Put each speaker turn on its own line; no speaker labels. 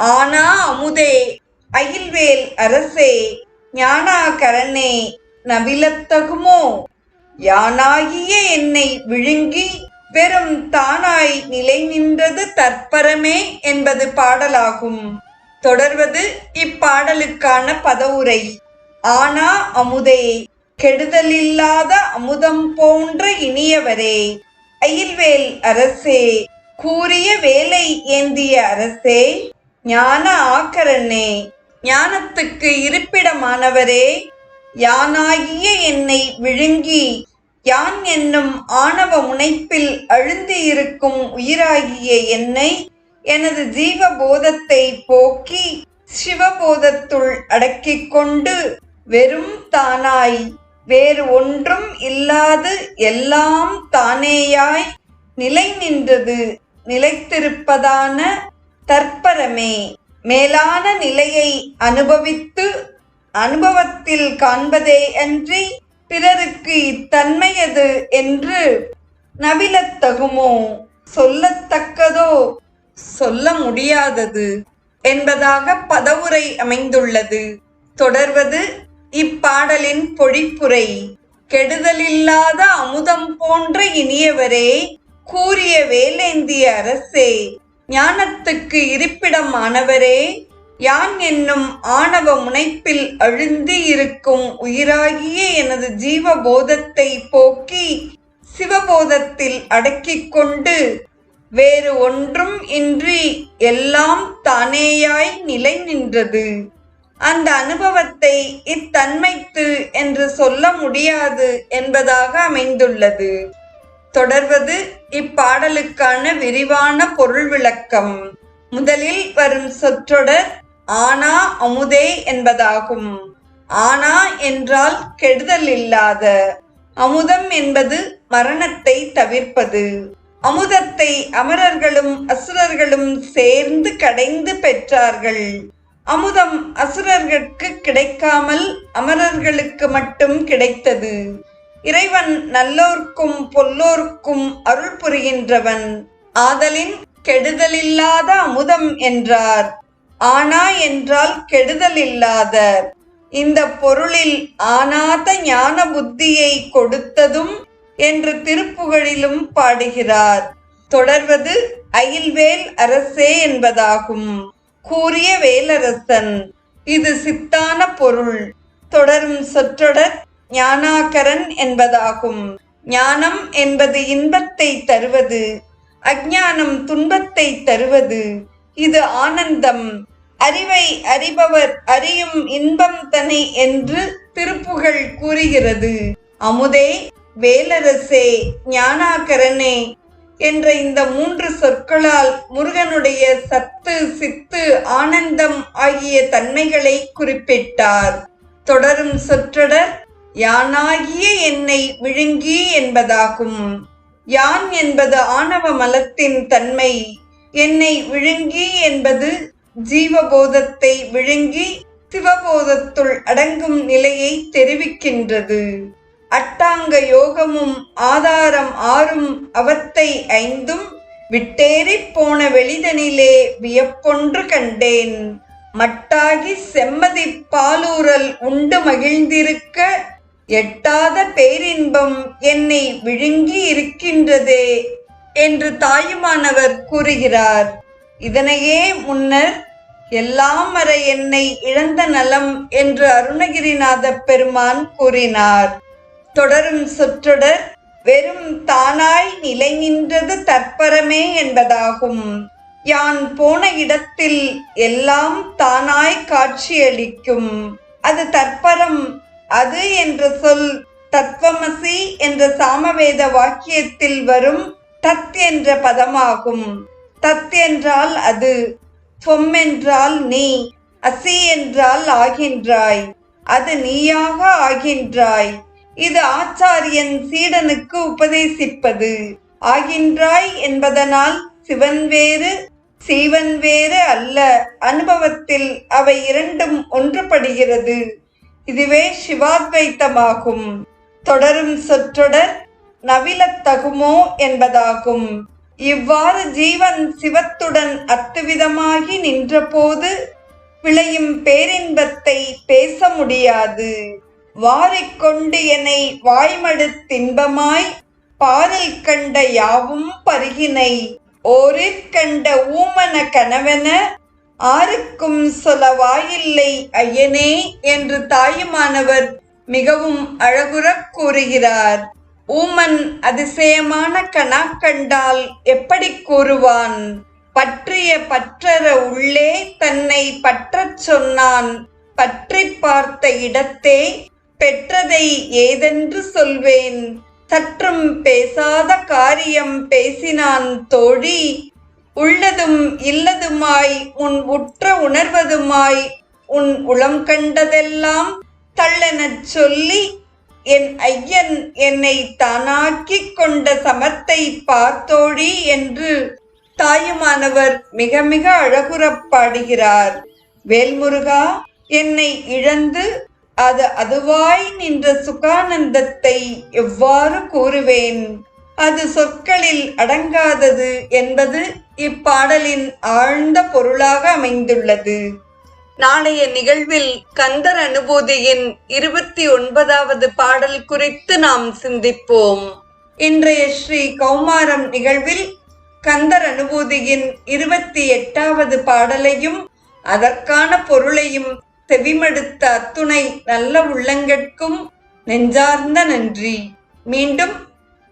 ஆனா அமுதே அகில்வேல் அரசே ஞானாகரனே நவிலத்தகுமோ? யானாகிய என்னை விழுங்கி வெறும் தானாய் நிலை நின்றது தற்பரமே என்பது பாடலாகும். தொடர்வது இப்பாடலுக்கான பதவுரை. ஆனா அமுதே கெடுதலில்லாத அமுதம் போன்ற இனியவரே அயில்வேல் அரசே கூறிய வேலை ஏந்திய அரசே? ஞான ஆக்கரனே ஞானத்துக்கு இருப்பிடமானவரே யானாகிய என்னை விழுங்கி யான் என்னும் ஆணவ முனைப்பில் அழுந்தி இருக்கும் உயிராகிய என்னை எனது ஜீவபோதத்தை போக்கி சிவபோதத்துள் அடக்கிக் கொண்டு வெறும் தானாய் வேறு ஒன்றும் இல்லாது எல்லாம் தானேயாய் நிலை நின்றது நிலைத்திருப்பதான தற்பரமே மேலான நிலையை அனுபவித்து அனுபவத்தில் காண்பதே அன்றி பிறருக்கு இத்தன்மையது என்று நவிலத்தகுமோ? சொல்லத்தக்கதோ? சொல்ல முடியாதது என்பதாக பதவுரை அமைந்துள்ளது. தொடர்வது இப்பாடலின் பொழிப்புரை. கெடுதலில்லாத அமுதம் போன்ற இனியவரே கூறிய வேலேந்திய அரசே. ஞானத்துக்கு இருப்பிடமானவரே யான் என்னும் ஆணவ முனைப்பில் அழுந்தி இருக்கும் உயிராகிய எனது ஜீவ போதத்தை போக்கி சிவபோதத்தில் அடக்கிக் கொண்டு வேறு ஒன்றும் இன்றி எல்லாம் தானேயாய் நிலை நின்றது. அந்த அனுபவத்தை இத்தன்மைத்து என்று சொல்ல முடியாது என்பதாக அமைந்துள்ளது. தொடர்வது இப்பாடலுக்கான விரிவான பொருள் விளக்கம். முதலில் வரும் சொற்றொடர் ஆனா அமுதே என்பதாகும். ஆனா என்றால் கெடுதல் இல்லாத. அமுதம் என்பது மரணத்தை தவிர்ப்பது. அமுதத்தை அமரர்களும் அசுரர்களும் சேர்ந்து கடைந்து பெற்றார்கள். அமுதம் அசுரர்களுக்கு கிடைக்காமல் அமரர்களுக்கு மட்டும் கிடைத்தது. இறைவன் நல்லோர்க்கும் பொல்லோர்க்கும் அருள் புரிகின்றவன். ஆதலின் கெடுதலில்லாத அமுதம் என்றார். ஆனா என்றால் கெடுதல் இல்லாத இந்த பொருளில் ஆனாத ஞான புத்தியை கொடுத்ததும் என்று திருப்புகழிலும் பாடுகிறார். தொடர்வது அயில்வேல் அரசே என்பதாகும். கூறிய வேலரசன் இது சித்தான பொருள். தொடரும் சொற்றொடர் ஞானாகரன் என்பதாகும். ஞானம் என்பது இன்பத்தை தருவது அஜானம் துன்பத்தை தருவது. இது ஆனந்தம். அறிவை அறிபவர் அறியும் இன்பம் தனி என்று திருப்புகழ் கூறுகிறது. அமுதே வேலரசே ஞானாகரனே என்ற இந்த மூன்று சொற்களால் முருகனுடைய சத்து சித்து ஆனந்தம் ஆகிய தன்மைகளை குறிப்பிட்டார். தொடரும் சொற்றொடர் யானாகிய என்னை விழுங்கி என்பதாகும். யான் என்பது ஆணவ மலத்தின் தன்மை என்னை விழுங்கி என்பது ஜீவபோதத்தை விழுங்கி சிவபோதத்துள் அடங்கும் நிலையை தெரிவிக்கின்றது. அட்டாங்க யோகமும் ஆதாரம் ஆறும் அவத்தை ஐந்தும் விட்டேறிப் போன வெளிதனிலே வியப்பொன்று கண்டேன். மட்டாகி செம்மதி பாலூரல் உண்டு மகிழ்ந்திருக்க எட்டாத பேரின்பம் என்னை விழுங்கி இருக்கின்றதே என்று தாயுமானவர் கூறுகிறார். இதனையே முன்னர் எல்லாம் வர என்னை இழந்த நலம் என்று அருணகிரிநாத பெருமான் கூறினார். தொடரும் சொற்றொடர் வெறும் தானாய் நிலை நின்றது தற்பரமே என்பதாகும். யான் போன இடத்தில் எல்லாம் தானாய் காட்சியளிக்கும். அது தற்பரம் அது என்ற சொல் தத்வமசி என்ற சாமவேத வாக்கியத்தில் வரும் தத் என்ற பதமாகும். தத் என்றால் அது பொம் என்றால் நீ அசி என்றால் ஆகின்றாய். அது நீயாக ஆகின்றாய். இது ஆச்சாரியன் சீடனுக்கு உபதேசிப்பது. ஆகின்றாய் என்பதனால் சிவன் வேறு சீவன் வேறு அல்ல. அனுபவத்தில் அவை இரண்டும் ஒன்றுபடுகிறது. இதுவே சிவாத்வைத்தமாகும். தொடரும் சொற்றொடர் நவிலத்தகுமோ என்பதாகும். இவ்வாறு ஜீவன் சிவத்துடன் அத்துவிதமாகி நின்றபோது விளையும் பேரின்பத்தை பேச முடியாது. வாரிக்கொண்டு என்னை வாய்மடுத்தின்பமாய் பாரில் கண்ட யாவும் பருகினை. ஓரிற் கண்ட ஊமன கணவன ஆருக்கும் சொல்ல வாயில்லை ஐயனே! என்று தாயுமானவர் மிகவும் அழகுறக் கூறுகிறார். ஊமன் அதிசயமான கணா கண்டால் எப்படி கூறுவான்? பற்றிய பற்றற உள்ளே தன்னை பற்றச் சொன்னான். பற்றி பார்த்த இடத்தே பெற்றதை ஏதென்று சொல்வேன். சற்றும் பேசாத காரியம் பேசினான் தோழி. உள்ளதும் இல்லதுமாய் உன் உற்ற உணர்வதுமாய் உன் உளம் கண்டதெல்லாம் தள்ளெனச் சொல்லி என் ஐயன் என்னை தானாக்கிக் கொண்ட சமத்தை பார்த்தோழி என்று தாயுமானவர் மிக மிக அழகுறப் பாடுகிறார். வேல்முருகா என்னை இழந்து அது அதுவாய் நின்ற சுகானந்தத்தை எவ்வாறு கூறுவேன்? அது சொற்களில் அடங்காதது என்பது இப்பாடலின் ஆழ்ந்த பொருளாக அமைந்துள்ளது. நாளைய நிகழ்வில் கந்தர் அனுபூதியின் இருபத்தி ஒன்பதாவது பாடல் குறித்து நாம் சிந்திப்போம். இன்றைய ஸ்ரீ கௌமாரம் நிகழ்வில் கந்தர் அனுபூதியின் இருபத்தி எட்டாவது பாடலையும் அதற்கான பொருளையும் செவிமடுத்த அத்துணை நல்ல உள்ளங்கட்கும் நெஞ்சார்ந்த நன்றி. மீண்டும்